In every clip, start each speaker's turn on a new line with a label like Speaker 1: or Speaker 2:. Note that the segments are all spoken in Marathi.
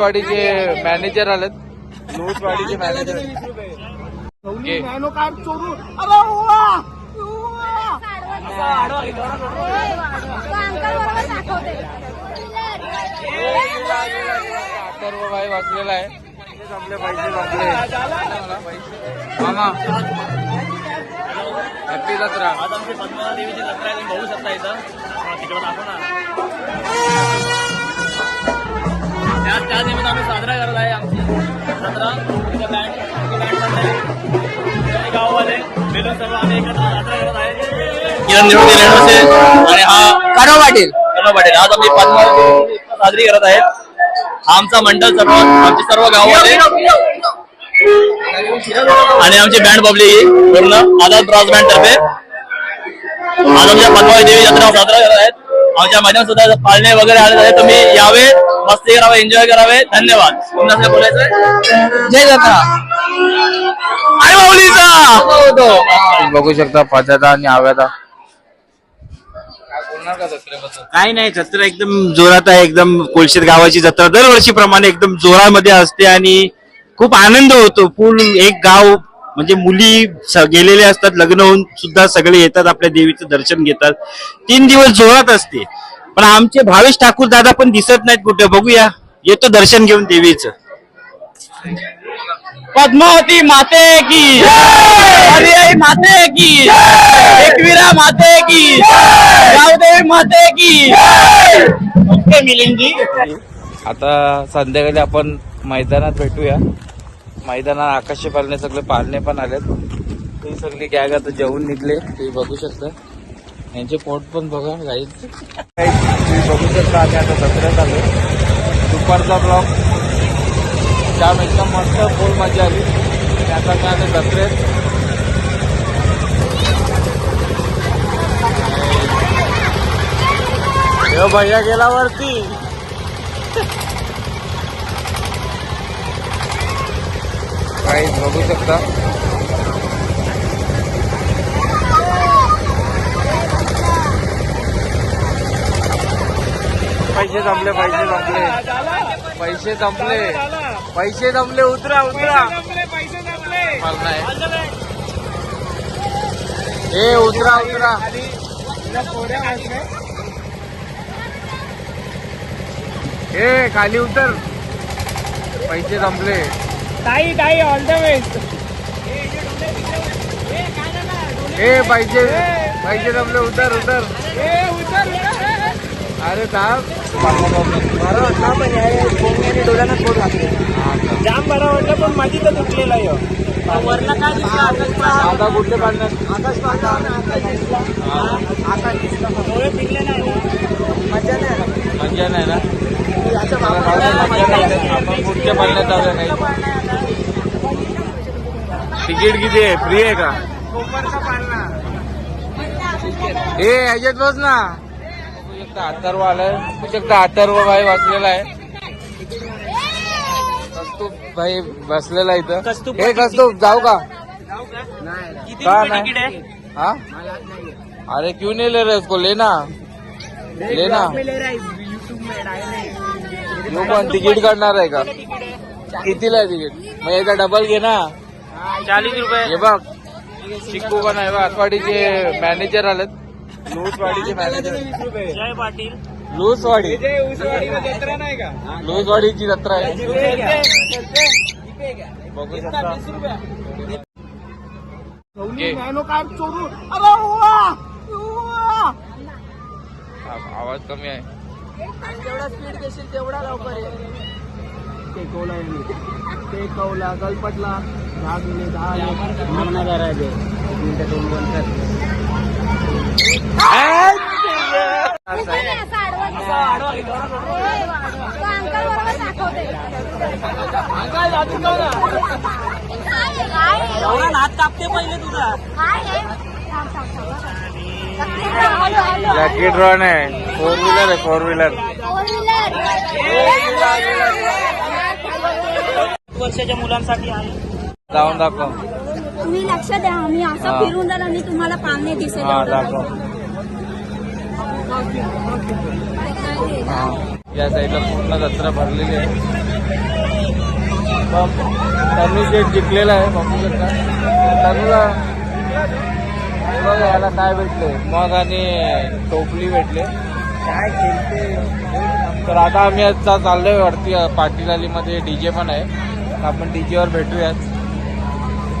Speaker 1: वाडीचे मॅनेजर आलेत लूजवाडीचे मॅनेजर ओके. अथर्व भाई वाचलेला आहे तेच आपले पैसे वाचले मामा हॅपी जत्रा
Speaker 2: आज आमची जत्रा आहे तुम्ही बघू शकता इथं हा, तिकडं दाखव ना त्या आम्ही साजरा करत आहे. आमची जत्रा बँड गाववाले मिळून सर्व आम्ही एकत्र साजरा करत आहे. किरण आणि हा
Speaker 1: करो पाटील.
Speaker 2: आज आम्ही देवी साजरी करत आहेत. हा आमचा मंडळ सर्व आमचे सर्व गाववाले. आणि आमची बँड पब्लिक पूर्ण आझाद ब्रॉस बँड तर्फे आज आमच्या पद्मावती देवी जत्रा साजरा करत आहेत. आमच्या माध्यम सुद्धा पाळणे वगैरे आले आहेत तुम्ही यावे मस्ती करावे एन्जॉय करावे. धन्यवाद. तुम्हाला बोलायचं
Speaker 1: जय जत्रा
Speaker 2: आई माऊलीचा!
Speaker 1: बघू शकता पदाचा आणि आव्याचा
Speaker 3: काही नाही जत्रा एकदम जोरात आहे. एकदम कोळशेत गावाची जत्रा दरवर्षीप्रमाणे एकदम जोरामध्ये असते आणि खूप आनंद होतो. फुल एक गाव म्हणजे मुली गेलेले असतात लग्न होऊन सुद्धा सगळे येतात आपल्या देवीचं दर्शन घेतात. तीन दिवस जोरात असते. पण आमचे भावेश ठाकूर दादा पण दिसत नाहीत कुठे. बघूया. येतो दर्शन घेऊन देवीचं. पद्मावती माते की हरियाई माते की एकवीरा माते की गावदेवी माते की ओके मिलिंदजी
Speaker 1: आता संध्याकाळी आपण मैदानात भेटूया. मैदानात आकाशी पालणे सगळे पालणे पण आलेत. ते सगळी गॅग आता जेवून निघले. ते बघू शकता. यांचे पोट पण बघा काही तुम्ही बघू शकता आम्ही आता दसऱ्यात आलो. दुपारचा ब्लॉग जाम एकदम मस्त फुल मजा आली. आणि आता काय आले दसऱ्यात? भैया गेला वरती. गाईज बघू शकता. पैसे जमले पैसे जमले. पैसे जमले. पैसे जमले उतरा उतरा. ए उतरा उतरा. ए खाली उतर. पैसे जमले.
Speaker 2: ताई ताई ऑल द बेस्ट
Speaker 1: ए पैसे पैसे जमले उतर उतर. अरे थांब
Speaker 2: जाम बरा वाटलं पण माझी तर तुटलेला वरला काय दिसलं?
Speaker 1: आता कुठले पाडणार?
Speaker 2: डोळे पिकले नाही ना मजा नाही
Speaker 1: मजा नाही ना पुढच्या पाडण्यात जाऊया काही तिकीट किती आहे? फ्री आहे का? ए ह्याच्यात बस ना. शकता अथर्व आलाय. बघू शकता अथर्व भाई बसलेला आहे. कस्तूप भाई बसलेला इथं.
Speaker 2: कस्तूप
Speaker 1: हे कस्तूप जाऊ का?
Speaker 2: किती
Speaker 1: का
Speaker 2: रुपये
Speaker 1: नाही? हाँ? अरे क्यों नहीं ले रहे उसको लेना. लेना. यो पण तिकीट काढणार आहे का? कितीला आहे तिकीट? मग याचा डबल घे ना.
Speaker 2: चाळीस रुपये.
Speaker 1: हे बघ. चिक्कू पण आहे बघ. आठवाडीचे मॅनेजर आलेत. लूजवाडीचे मॅनेजर
Speaker 2: जय पाटील.
Speaker 1: लूजवाडी. लूजवाडीची जत्रा आहे. बघू शकता. आवाज कमी आहे.
Speaker 4: जेवढा स्पीड घेशील तेवढा लवकर येईल टेकवला ते कवला गलपटला दहा गेले दहा आहे ते. मिनिटं दोन बनतात हात? कापते पहिले तुझा
Speaker 1: लकी ड्रॉ नाही फोर व्हीलर आहे फोर व्हीलर
Speaker 2: वर्षाच्या मुलांसाठी आहे.
Speaker 1: जाऊन दाखव.
Speaker 5: तुम्ही लक्ष द्या आम्ही. असं फिरून जाणार आणि तुम्हाला पाणी दिसेल
Speaker 1: हा. दाखव. हा. या साईडला पूर्ण जत्रा भरलेली आहे. पण तनु शेट जिंकलेला आहे बघू शकता तनुला. बघा याला काय भेटले. मग आणि टोपली भेटले.
Speaker 4: काय खेळते?
Speaker 1: तर आता आम्ही आता चाललोय वरती पाटील अलीमध्ये डीजे पण आहे. आपण डीजे वर भेटूयात.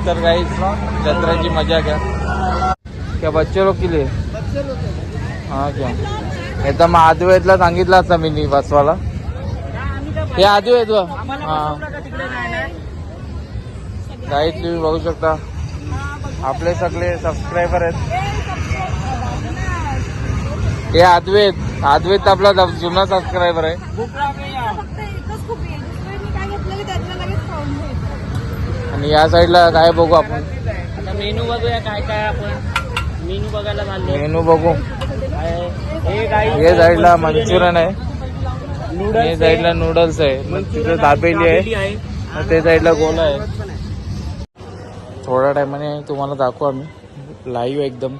Speaker 1: तर काही जत्राची मजा घ्या. क्या बच्चे लोक किले हा क्या? एकदा मग आदिवायतला सांगितलं असता मी नी बसवाला हे। आदिवायत बा हा काही तुम्ही बघू शकता. आपले सगळे सबस्क्रायबर आहेत. हे अद्वैत अद्वैत आपला जुना सबस्क्रायबर आहे. आणि या साईडला काय बघू आपण?
Speaker 4: आता मेनू बघूया काय काय आपण. मेनू बघायला
Speaker 1: मेनू बघू.
Speaker 4: हे
Speaker 1: हे साईडला मंचुरियन आहे. हे
Speaker 4: नूडल्स
Speaker 1: साईडला नूडल्स आहे. मग तिथे दाबेली आहे. ते साईडला गोला आहे. थोड्या टायमाने तुम्हाला दाखवू आम्ही. लाईव्ह एकदम.